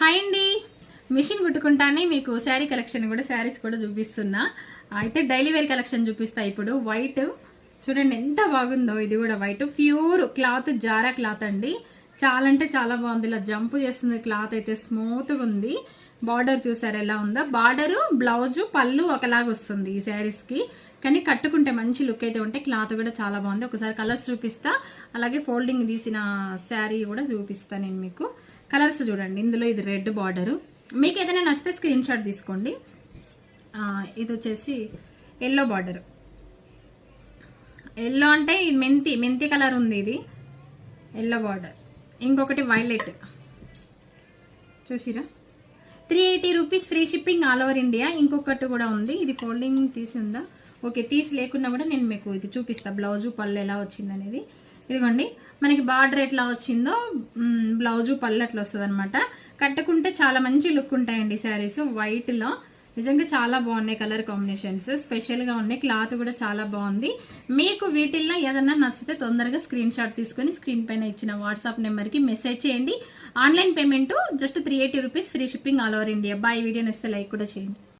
Hi అండి. Machine కుట్టుకుంటానే మీకు sari collection కూడా శారీస్ కూడా చూపిస్తున్నా. అయితే డైలీ వేర్ కలెక్షన్ చూపిస్తా ఇప్పుడు. వైట్ చూడండి ఎంత బాగుందో. ఇది కూడా వైట్ ప్యూర్ క్లాత్ జారా క్లాత్ అండి. చాలా అంటే చాలా బాగుంది. ఇలా జంప్ చేస్తుంది క్లాత్ అయితే స్మూత్గా ఉంది. బార్డర్ చూసారు ఎలా ఉందో. బార్డరు బ్లౌజు పళ్ళు ఒకలాగా వస్తుంది ఈ శారీస్కి. కానీ కట్టుకుంటే మంచి లుక్ అయితే ఉంటే క్లాత్ కూడా చాలా బాగుంది. ఒకసారి కలర్స్ చూపిస్తా. అలాగే ఫోల్డింగ్ తీసిన శారీ కూడా చూపిస్తా నేను మీకు. కలర్స్ చూడండి ఇందులో ఇది రెడ్ బార్డరు. మీకు ఏదైనా నచ్చితే స్క్రీన్ షాట్ తీసుకోండి. ఇది వచ్చేసి ఎల్లో బార్డర్. ఎల్లో అంటే ఇది మెంతి మెంతి కలర్ ఉంది ఇది. Yellow border. ఇంకొకటి వైలెట్. చూసిరా? Three eighty rupees free shipping all over India. ఇంకొకటి కూడా ఉంది. ఇది ఫోల్డింగ్ తీసి ఉందా? ఓకే తీసి లేకున్నా కూడా నేను మీకు ఇది చూపిస్తా. బ్లౌజు పళ్ళు ఎలా వచ్చిందనేది. ఇదిగోండి. మనకి బార్డర్ ఎట్లా వచ్చిందో బ్లౌజు పళ్ళు అట్లా వస్తుంది అనమాట కట్టుకుంటే చాలా మంచి లుక్ ఉంటాయండి శారీస్. వైట్లో నిజంగా చాలా బాగున్నాయి కలర్ కాంబినేషన్స్. స్పెషల్గా ఉన్నాయి. క్లాత్ కూడా చాలా బాగుంది. మీకు వీటిల్లో ఏదన్నా నచ్చితే తొందరగా స్క్రీన్ షాట్ తీసుకొని స్క్రీన్ పైన ఇచ్చిన వాట్సాప్ నెంబర్కి మెసేజ్ చేయండి. Online payment just three eighty rupees free shipping all over India. Bye video నచ్చితే లైక్ కూడా చేయండి.